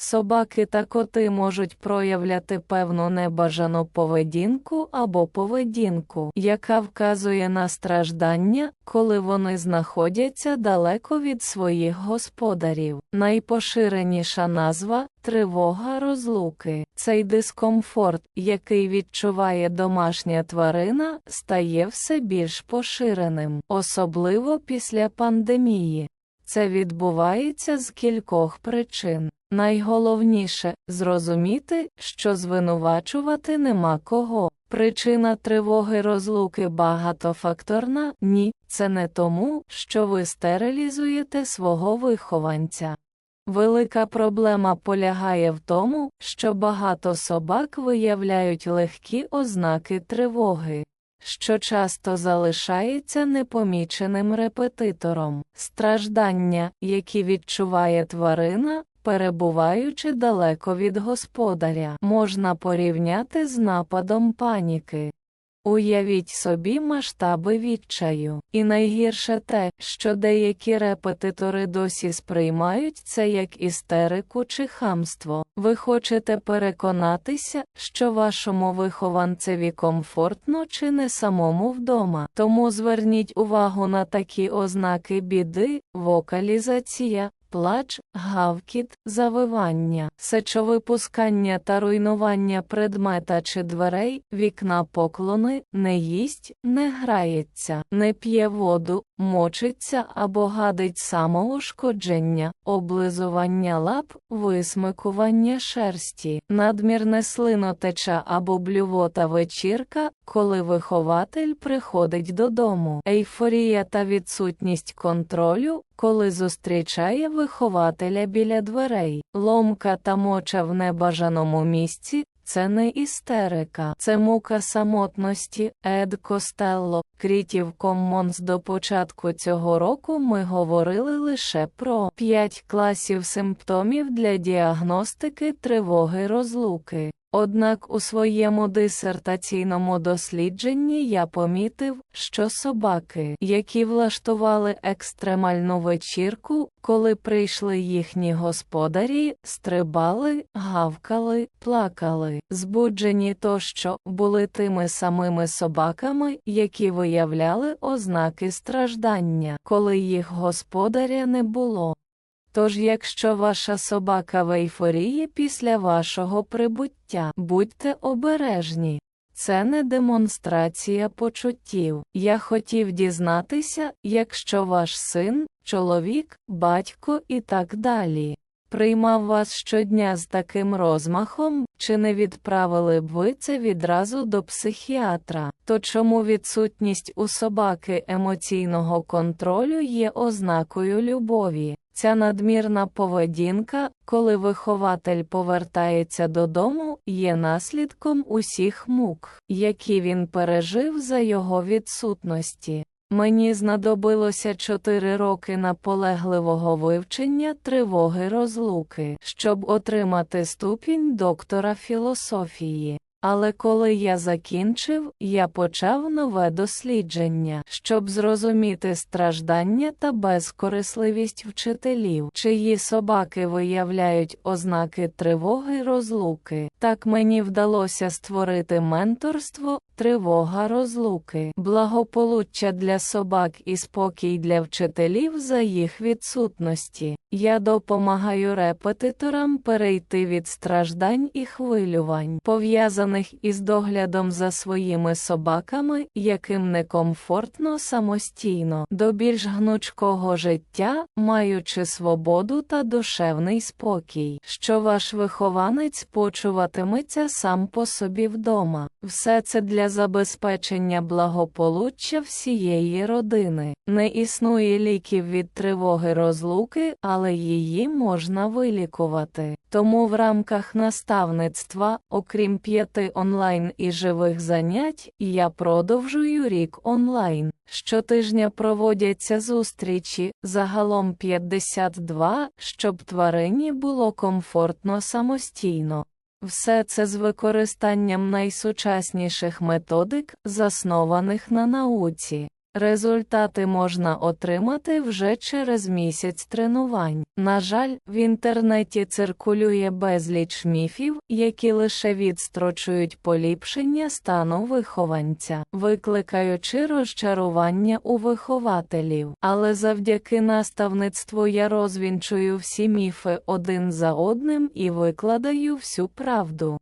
Собаки та коти можуть проявляти певну небажану поведінку або поведінку, яка вказує на страждання, коли вони знаходяться далеко від своїх господарів. Найпоширеніша назва тривога розлуки. Цей дискомфорт, який відчуває домашня тварина, стає все більш поширеним, особливо після пандемії. Це відбувається з кількох причин. Найголовніше зрозуміти, що звинувачувати нема кого. Причина тривоги розлуки багатофакторна ні, це не тому, що ви стерилізуєте свого вихованця. Велика проблема полягає в тому, що багато собак виявляють легкі ознаки тривоги, що часто залишається непоміченим репетитором. Страждання, які відчуває тварина, перебуваючи далеко від господаря, можна порівняти з нападом паніки. Уявіть собі масштаби відчаю. І найгірше те, що деякі репетитори досі сприймають це як істерику чи хамство. Ви хочете переконатися, що вашому вихованцеві комфортно чи не самому вдома. Тому зверніть увагу на такі ознаки біди, вокалізація, плач, гавкіт, завивання, сечовипускання та руйнування предмета чи дверей, вікна поклони, не їсть, не грається, не п'є воду, мочиться або гадить самоушкодження, облизування лап, висмикування шерсті, надмірне слинотеча або блювота вечірка, коли вихователь приходить додому, ейфорія та відсутність контролю, коли зустрічає вихователя біля дверей, ломка та моча в небажаному місці. Це не істерика, це мука самотності. Ед Костелло, Крітів Commons До початку цього року ми говорили лише про 5 класів симптомів для діагностики тривоги розлуки. Однак у своєму дисертаційному дослідженні я помітив, що собаки, які влаштували екстремальну вечірку, коли прийшли їхні господарі, стрибали, гавкали, плакали, збуджені тощо були тими самими собаками, які виявляли ознаки страждання, коли їх господаря не було. Тож, якщо ваша собака в ейфорії після вашого прибуття, будьте обережні. Це не демонстрація почуттів. Я хотів дізнатися, якщо ваш син, чоловік, батько і так далі. Приймав вас щодня з таким розмахом, чи не відправили б ви це відразу до психіатра, то чому відсутність у собаки емоційного контролю є ознакою любові? Ця надмірна поведінка, коли вихователь повертається додому, є наслідком усіх мук, які він пережив за його відсутності. Мені знадобилося чотири роки наполегливого вивчення тривоги розлуки, щоб отримати ступінь доктора філософії. Але коли я закінчив, я почав нове дослідження, щоб зрозуміти страждання та безкорисливість вчителів, чиї собаки виявляють ознаки тривоги розлуки. Так мені вдалося створити менторство, тривога розлуки, благополуччя для собак і спокій для вчителів за їх відсутності. Я допомагаю репетиторам перейти від страждань і хвилювань, пов'язаних із доглядом за своїми собаками, яким некомфортно самостійно, до більш гнучкого життя, маючи свободу та душевний спокій, що ваш вихованець почуватиметься сам по собі вдома. Все це для забезпечення благополуччя всієї родини. Не існує ліків від тривоги розлуки, але її можна вилікувати. Тому в рамках наставництва, окрім п'яти онлайн і живих занять, я продовжую рік онлайн. Щотижня проводяться зустрічі, загалом 52, щоб тварині було комфортно самостійно. Все це з використанням найсучасніших методик, заснованих на науці. Результати можна отримати вже через місяць тренувань. На жаль, в інтернеті циркулює безліч міфів, які лише відстрочують поліпшення стану вихованця, викликаючи розчарування у вихователів. Але завдяки наставництву я розвінчую всі міфи один за одним і викладаю всю правду.